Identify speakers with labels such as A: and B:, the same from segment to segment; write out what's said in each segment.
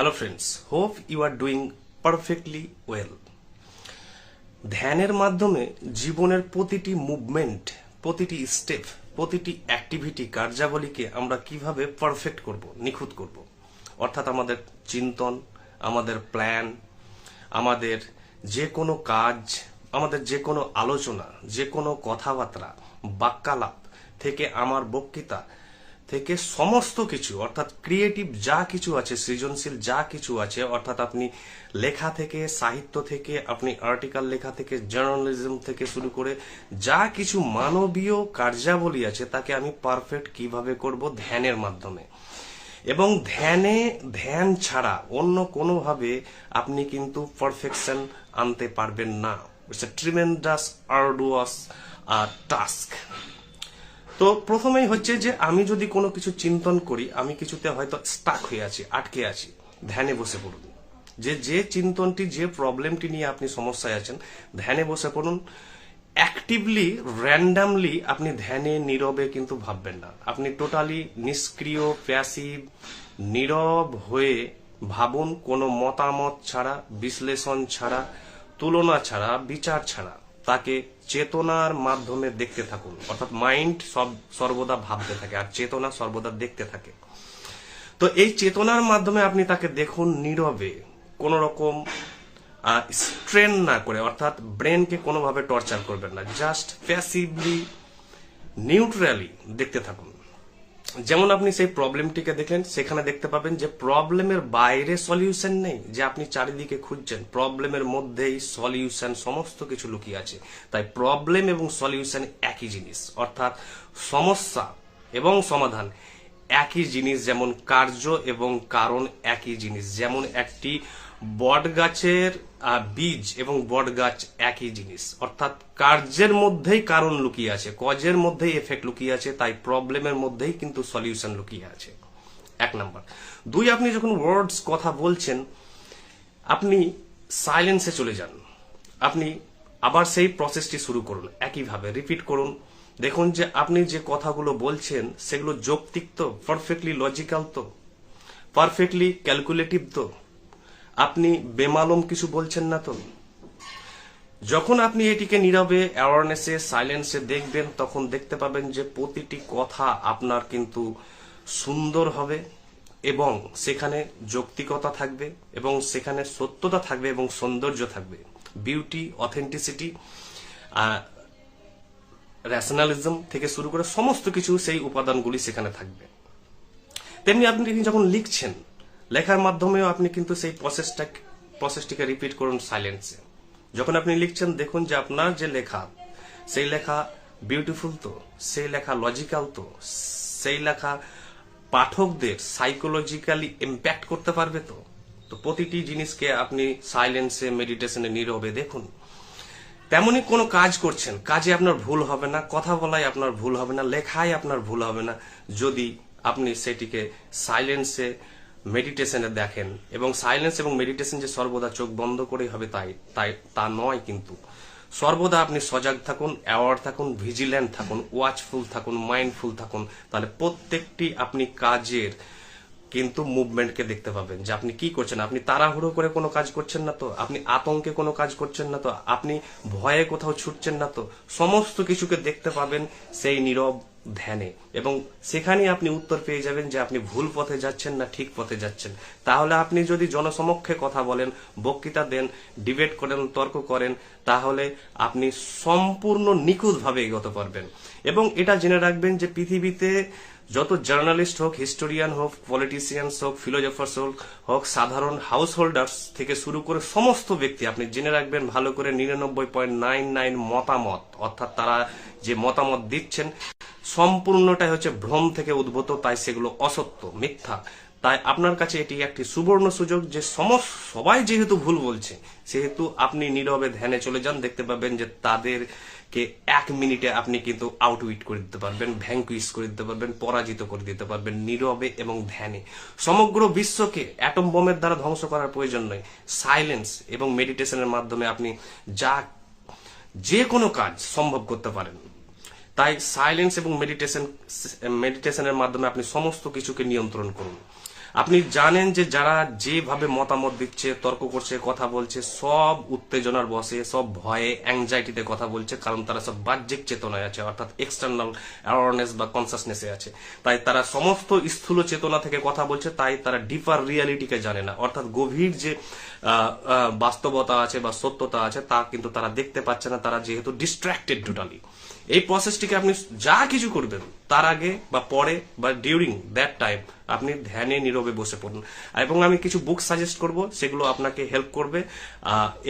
A: Hello friends hope you are doing perfectly well ধ্যানের মাধ্যমে জীবনের প্রতিটি মুভমেন্ট প্রতিটি স্টেপ প্রতিটি অ্যাক্টিভিটি কার্যাবলীকে আমরা কীভাবে পারফেক্ট করব, নিখুঁত করব? অর্থাৎ আমাদের চিন্তন, আমাদের প্ল্যান আমাদের যে কোনো কাজ, আমাদের যে কোনো আলোচনা যে কোনো কথাবার্তা, বাক্যালাপ থেকে আমার বক্তৃতা থেকে সমস্ত কিছু, অর্থাৎ ক্রিয়েটিভ যা কিছু আছে, সৃজনশীল যা কিছু আছে, অর্থাৎ আপনি লেখা থেকে, সাহিত্য থেকে, আপনি আর্টিকেল লেখা থেকে জার্নালিজম থেকে শুরু করে যা কিছু মানবীয় কার্যাবলী আছে, তাকে আমি পারফেক্ট কীভাবে করব? ধ্যানের মাধ্যমে। এবং ধ্যানে, ধ্যান ছাড়া অন্য কোনোভাবে আপনি কিন্তু পারফেকশন আনতে পারবেন না। It's a tremendous arduous task তো প্রথমেই হচ্ছে যে আমি যদি কোনো কিছু চিন্তন করি, আমি কিছুতে হয়তো স্টাক হয়ে আছি, আটকে আছি। ধ্যানে বসে পড়ুন। যে যে চিন্তনটি, যে প্রবলেমটি নিয়ে আপনি সমস্যায় আছেন, ধ্যানে বসে পড়ুন। অ্যাক্টিভলি র্যান্ডামলি আপনি ধ্যানে, নীরবে কিন্তু ভাববেন না। আপনি টোটালি নিষ্ক্রিয় প্যাসিভ নীরব হয়ে ভাবুন, কোনো মতামত ছাড়া, বিশ্লেষণ ছাড়া, তুলনা ছাড়া, বিচার ছাড়া। তাকে চেতনার মাধ্যমে দেখতে থাকুন। অর্থাৎ মাইন্ড সব, সর্বদা ভাবতে থাকে আর চেতনা সর্বদা দেখতে থাকে। তো এই চেতনার মাধ্যমে আপনি তাকে দেখুন নীরবে, কোন রকম স্ট্রেন না করে, অর্থাৎ ব্রেনকে কোনোভাবে টর্চার করবেন না। জাস্ট প্যাসিভলি নিউট্রালি দেখতে থাকুন। যেমন আপনি সেই প্রবলেমটিকে দেখলেন, সেখানে দেখতে পাবেন যে প্রবলেমের বাইরে সলিউশন নেই, যে আপনি চারিদিকে খুঁজছেন। প্রবলেমের মধ্যেই সলিউশন সমস্ত কিছু লুকিয়ে আছে। তাই প্রবলেম এবং সলিউশন একই জিনিস। অর্থাৎ সমস্যা এবং সমাধান একই জিনিস, যেমন কার্য এবং কারণ একই জিনিস। যেমন একটি বট গাছের বীজ এবং বট গাছ একই জিনিস। অর্থাৎ কার্যের মধ্যেই কারণ লুকিয়ে আছে, কজের মধ্যেই এফেক্ট লুকিয়ে আছে, তাই প্রবলেমের মধ্যেই কিন্তু সলিউশন লুকিয়ে আছে। এক নাম্বার। দুই, আপনি যখন ওয়ার্ডস কথা বলছেন, আপনি সাইলেন্সে চলে যান। আপনি আবার সেই প্রসেসটি শুরু করুন। একইভাবে রিপিট করুন। দেখুন যে আপনি যে কথাগুলো বলছেন, সেগুলো যৌক্তিক তো পারফেক্টলি লজিক্যাল তো পারফেক্টলি ক্যালকুলেটিভ তো। আপনি বেমালম কিছু বলছেন না তো? যখন আপনি এটিকে নীরবে অ্যাওয়ারনেসে সাইলেন্সে দেখবেন, তখন দেখতে পাবেন যে প্রতিটি কথা আপনার কিন্তু সুন্দর হবে এবং সেখানে যৌক্তিকতা থাকবে এবং সেখানে সত্যতা থাকবে এবং সৌন্দর্য থাকবে। বিউটি অথেন্টিসিটি র্যাশনালিজম থেকে শুরু করে সমস্ত কিছু সেই উপাদানগুলি সেখানে থাকবে। তেমনি আপনি যখন লিখছেন লেখার মাধ্যমেও আপনি কিন্তু সেই প্রসেসটা প্রসেসটিকে রিপিট করুন সাইলেন্সে যখন আপনি লিখছেন, দেখুন যে আপনার যে লেখা, সেই লেখা বিউটিফুল তো, সেই লেখা লজিক্যাল তো, সেই লেখা পাঠকদের সাইকোলজিক্যালি ইম্প্যাক্ট করতে পারবে তো? তো প্রতিটি জিনিসকে আপনি সাইলেন্সে মেডিটেশনে নীরবে দেখুন। তেমনই কোনো কাজ করছেন, কাজে আপনার ভুল হবে না, কথা বলায় আপনার ভুল হবে না, লেখায় আপনার ভুল হবে না, যদি আপনি সেটিকে সাইলেন্সে মেডিটেশনে দেখেন এবং সাইলেন্স এবং মেডিটেশন যে সর্বদা চোখ বন্ধ করেই হবে তাই তাই, তা নয় কিন্তু। সর্বদা আপনি সজাগ থাকুন অ্যাওয়ার থাকুন ভিজিল্যান্ট থাকুন ওয়াচফুল থাকুন মাইন্ডফুল থাকুন। তাহলে প্রত্যেকটি আপনি কাজের কিন্তু মুভমেন্টকে দেখতে পাবেন যে আপনি কি করছেন। আপনি তাড়াহুড়ো করে কোনো কাজ করছেন না তো, আপনি আতঙ্কে কোনো কাজ করছেন না তো, আপনি ভয়ে কোথাও ছুটছেন না তো, সমস্ত কিছুকে দেখতে পাবেন সেই নীরব ধ্যানে। এবং সেখানেই আপনি উত্তর পেয়ে যাবেন যে আপনি ভুল পথে যাচ্ছেন না ঠিক পথে যাচ্ছেন। তাহলে আপনি যদি জনসমক্ষে কথা বলেন, বক্তৃতা দেন ডিবেট করেন, তর্ক করেন, তাহলে আপনি সম্পূর্ণ নিখুঁতভাবে এগোতে পারবেন। এবং এটা জেনে রাখবেন যে পৃথিবীতে যত জার্নালিস্ট হোক হিস্টোরিয়ান হোক পলিটিশিয়ানস হোক ফিলোজফার্স হোক হোক, সাধারণ হাউস হোল্ডার্স থেকে শুরু করে সমস্ত ব্যক্তি আপনি জেনে রাখবেন, ভালো করে নিরানব্বই পয়েন্ট নাইন নাইন মতামত, অর্থাৎ তারা যে মতামত দিচ্ছেন সম্পূর্ণটাই হচ্ছে ভ্রম থেকে উদ্ভূত, তাই সেগুলো অসত্য, মিথ্যা। তাই আপনার কাছে এটি একটি সুবর্ণ সুযোগ যে সমস্ত, সবাই যেহেতু ভুল বলছে, সেহেতু আপনি নীরবে ধ্যানে চলে যান, দেখতে পাবেন যে তাদেরকে এক মিনিটে আপনি কিন্তু আউটউইট করে দিতে পারবেন ভ্যাঙ্কুইস করে দিতে পারবেন, পরাজিত করে দিতে পারবেন নীরবে এবং ধ্যানে। সমগ্র বিশ্বকে অ্যাটম বোমের দ্বারা ধ্বংস করার প্রয়োজন নয়। সাইলেন্স এবং মেডিটেশনের মাধ্যমে আপনি যা, যে কোনো কাজ সম্ভব করতে পারেন। তাই সাইলেন্স এবং মেডিটেশন মেডিটেশনের মাধ্যমে আপনি সমস্ত কিছুকে নিয়ন্ত্রণ করুন। আপনি জানেন যে যারা যেভাবে মতামত দিচ্ছে, তর্ক করছে, কথা বলছে, সব উত্তেজনার বসে, সব ভয়ে অ্যাংজাইটিতে কথা বলছে, কারণ তারা সব বাহ্যিক চেতনায় আছে, অর্থাৎ এক্সটার্নাল অ্যাওয়ারনেস বা কনসাসনেসে আছে। তাই তারা সমস্ত স্থূল চেতনা থেকে কথা বলছে, তাই তারা ডিপার রিয়ালিটিকে জানে না। অর্থাৎ গভীর যে বাস্তবতা আছে বা সত্যতা আছে, তা কিন্তু তারা দেখতে পাচ্ছে না, তারা যেহেতু ডিস্ট্রাক্টেড টোটালি এই প্রসেসটিকে আপনি যা কিছু করবেন, তার আগে বা পরে বা ডিউরিং দ্যাট টাইম আপনি ধ্যানে নীরবে বসে পড়ুন। এবং আমি কিছু বুক সাজেস্ট করব, সেগুলো আপনাকে হেল্প করবে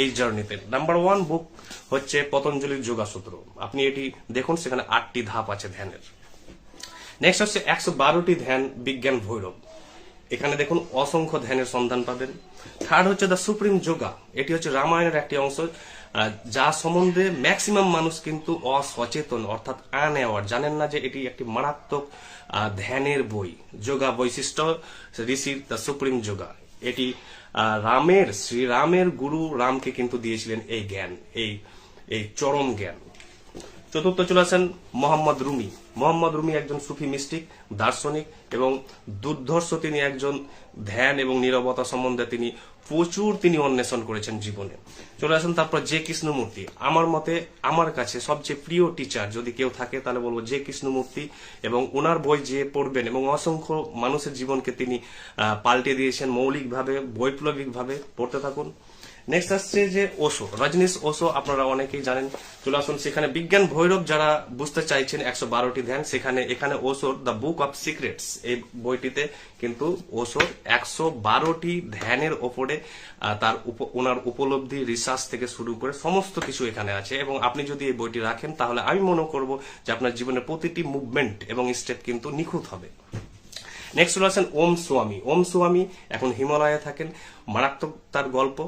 A: এই জার্নিতে নাম্বার ওয়ান বুক হচ্ছে পতঞ্জলির যোগাসূত্র। আপনি এটি দেখুন, সেখানে আটটি ধাপ আছে ধ্যানের। নেক্সট হচ্ছে একশো বারোটি ধ্যান বিজ্ঞান ভৈরব। এখানে দেখুন অসংখ্য ধ্যানের সন্ধান পাবেন। থার্ড হচ্ছে দ্য সুপ্রিম যোগা এটি হচ্ছে রামায়ণের একটি অংশ যা সম্বন্ধে ম্যাক্সিমাম মানুষ কিন্তু অসচেতন, অর্থাৎ আনঅ্যাওয়ার জানেন না যে এটি একটি মারাত্মক ধ্যানের বই, যোগা বৈশিষ্ট্য, ঋষির দ্য সুপ্রিম যোগা এটি রামের, শ্রীরামের গুরু রামকে কিন্তু দিয়েছিলেন এই জ্ঞান, এই এই চরম জ্ঞান। চতুর্থ চলে আসেন মোহাম্মদ রুমি। মোহাম্মদ রুমি একজন সুফি মিস্টিক, দার্শনিক এবং দুর্ধর্ষ তিনি একজন ধ্যান এবং নীরবতা সম্বন্ধে তিনি প্রচুর তিনি অন্বেষণ করেছেন জীবনে। চলে আসেন তারপর জে কৃষ্ণমূর্তি। আমার মতে আমার কাছে সবচেয়ে প্রিয় টিচার যদি কেউ থাকে তাহলে বলব জে কৃষ্ণমূর্তি এবং ওনার বই যে পড়বেন এবং অসংখ্য মানুষের জীবনকে তিনি পাল্টে দিয়েছেন। মৌলিকভাবে, বৈপ্লবিকভাবে পড়তে থাকুন। নেক্সট আসছে যে ওশো রজনীশ ওশো আপনারা অনেকেই জানেন, চলে আসুন। সেখানে বিজ্ঞান ভৈরব যারা বুঝতে চাইছেন একশো বারোটি ধ্যান, সেখানে, এখানে ওশোর দ্য বুক অফ সিক্রেটস, এই বইটিতে কিন্তু ওশোর একশো বারোটি ধ্যানের ওপরে তার ওনার উপলব্ধি, রিসার্চ থেকে শুরু করে সমস্ত কিছু এখানে আছে। এবং আপনি যদি এই বইটি রাখেন, তাহলে আমি মনে করব যে আপনার জীবনের প্রতিটি মুভমেন্ট এবং স্টেপ কিন্তু নিখুঁত হবে। নেক্সট চলে আসেন ওম স্বামী ওম স্বামী এখন হিমালয়ে থাকেন। মারাত্মক তার গল্প,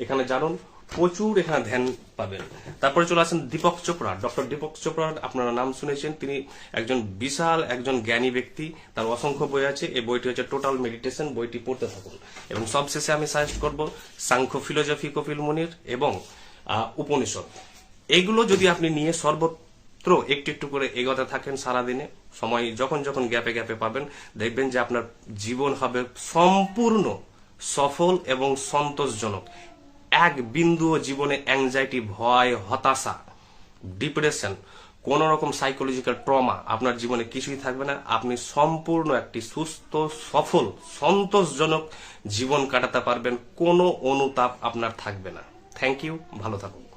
A: এখানে জানুন। প্রচুর এখানে ধ্যান পাবেন। তারপরে চলে আসেন দীপক চোপড়া। ডক্টর দীপক চোপড়ার আপনারা নাম শুনেছেন। তিনি একজন বিশাল, একজন জ্ঞানী ব্যক্তি। তার অসংখ্য বই আছে। এই বইটি হচ্ছে টোটাল মেডিটেশন বইটি পড়তে থাকুন। এবং সবশেষে আমি সাজেস্ট করব সাংখ্য ফিলোজফি কপিল মুনির এবং উপনিষদ। এইগুলো যদি আপনি নিয়ে সর্বত্র একটু একটু করে এগোতে থাকেন সারাদিনে। সময় যখন যখন গ্যাপে গ্যাপে পাবেন, দেখবেন যে আপনার জীবন হবে সম্পূর্ণ সফল এবং সন্তোষজনক। এক বিন্দুও জীবনে অ্যাংজাইটি ভয়, হতাশা ডিপ্রেশন কোন রকম সাইকোলজিক্যাল ট্রমা আপনার জীবনে কিছুই থাকবে না। আপনি সম্পূর্ণ একটি সুস্থ, সফল, সন্তোষজনক জীবন কাটাতে পারবেন। কোনো অনুতাপ আপনার থাকবে না। থ্যাংক ইউ ভালো থাকুন।